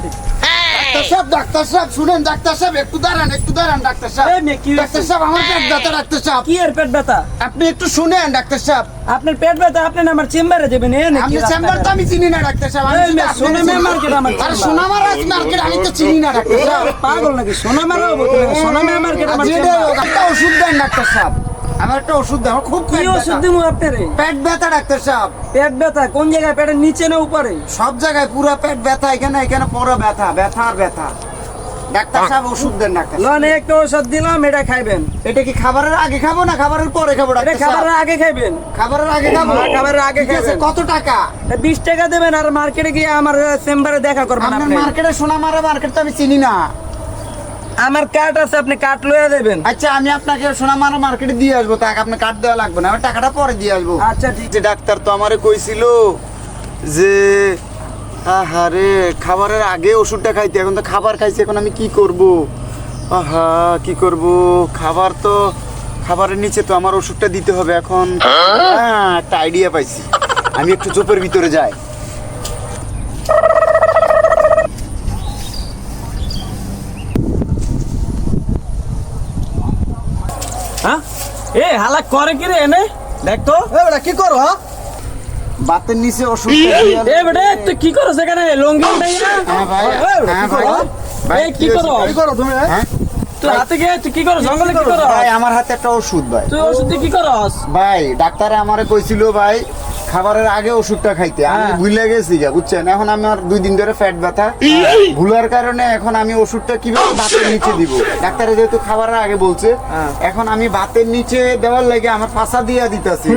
Doctor সাহেব doctor সাহেব শুনেন ডাক্তার সাহেব একটু দাঁড়ান একটু দাঁড়ান ডাক্তার সাহেব। এই মেয়ে, কি হয়েছে? ডাক্তার সাহেব আমার পেট ব্যথা ডাক্তার সাহেব। কি এর পেট ব্যথা? আপনি একটু শুনেন ডাক্তার সাহেব। আপনার পেট ব্যথা আপনি আমার চেম্বারে যাবেন? এ নাকি চেম্বার তো আমি চিনি না ডাক্তার সাহেব। আমি মার্কেট আমার আরে রাজ মার্কেট আমি তো চিনি না ডাক্তার সাহেব। পাগল নাকি? সোনা মারা হব সোনা মেয়ে মার্কেট আমার চেম্বার। ওষুধ দেন ডাক্তার সাহেব। আমার একটা ওষুধ আমার খুব কি ওষুধ ব্যথা। দিব আপনারে? পেট ব্যথা ডাক্তার সাহেব। পেট ব্যথা কোন জায়গায়? পেটের নিচে না উপরে? সব জায়গায় পুরো পেট ব্যথা এখানে এখানে পুরো ব্যথা ব্যথা আর ব্যথা। ডাক্তার সাহেব ওষুধ দেন ডাক্তার লন একটা ওষুধ দিলাম এটা খাইবেন। এটা কি খাবারের আগে খাব না খাবারের পরে খাব ডাক্তার খাবারের আগে খাইবেন। খাবারের আগে খাব? হ্যাঁ, খাবারের আগে ঠিক কত টাকা? বিশ টাকা দেবেন আর মার্কেটে গিয়ে আমার চেম্বারে দেখা করবেন আপনি। মার্কেটে সোনামারা মার্কেট তো আমি চিনি না। আমার কার্ড আছে আপনি কার্ড লয়ে দেবেন আচ্ছা আমি আপনাকে সোনামারা মার্কেটে দিয়ে আসব তাকে আপনার কার্ড দেওয়া লাগবে না আমি টাকাটা পরে দিয়ে আসব। আচ্ছা ঠিক আছে। ডাক্তার তো আমারে কইছিল যে আহারে খাবারের আগে ওষুধটা খাইতে এখন তো খাবার খাইছি এখন আমি কি করব? আহা কি করব? খাবার তো খাবারের নিচে তো আমার ওষুধটা দিতে হবে এখন। হ্যাঁ? একটা আইডিয়া পাইছি। আমি একটু চোপের ভিতরে যাই। হ্যাঁ? এ হালা করে কি রে এনে? দেখ তো। কি করো বাতের নিচে ওষুধ এ বেটা তুই কি করছ এখানে? লঙ্গি উঠাই না? হ্যাঁ ভাই, হ্যাঁ কি করো? ভাই। ভাই, কি কি করো কি করো তুমি, হ্যাঁ? তুই হাতে গিয়ে তুই কি করো জঙ্গলে কি করো? ভাই আমার হাতে একটা ওষুধ ভাই। তুই ওষুধ কি করস? ভাই ডাক্তার আমারে কইছিল ভাই খাবারের আগে ওষুধটা খাইতে। আমি হ্যাঁ। ভুলে গেছি গা বুঝছেন? এখন আমার দুই দিন ধরে ফ্যাট ব্যথা। ভুলার কারণে এখন আমি ওষুধটা কীভাবে ভাতের নিচে দিব? ডাক্তারে যেহেতু খাবারের আগে বলছে হ্যাঁ। এখন আমি ভাতের নিচে দেওয়ার লাগে আমার পাশা দিয়া দিতেছি।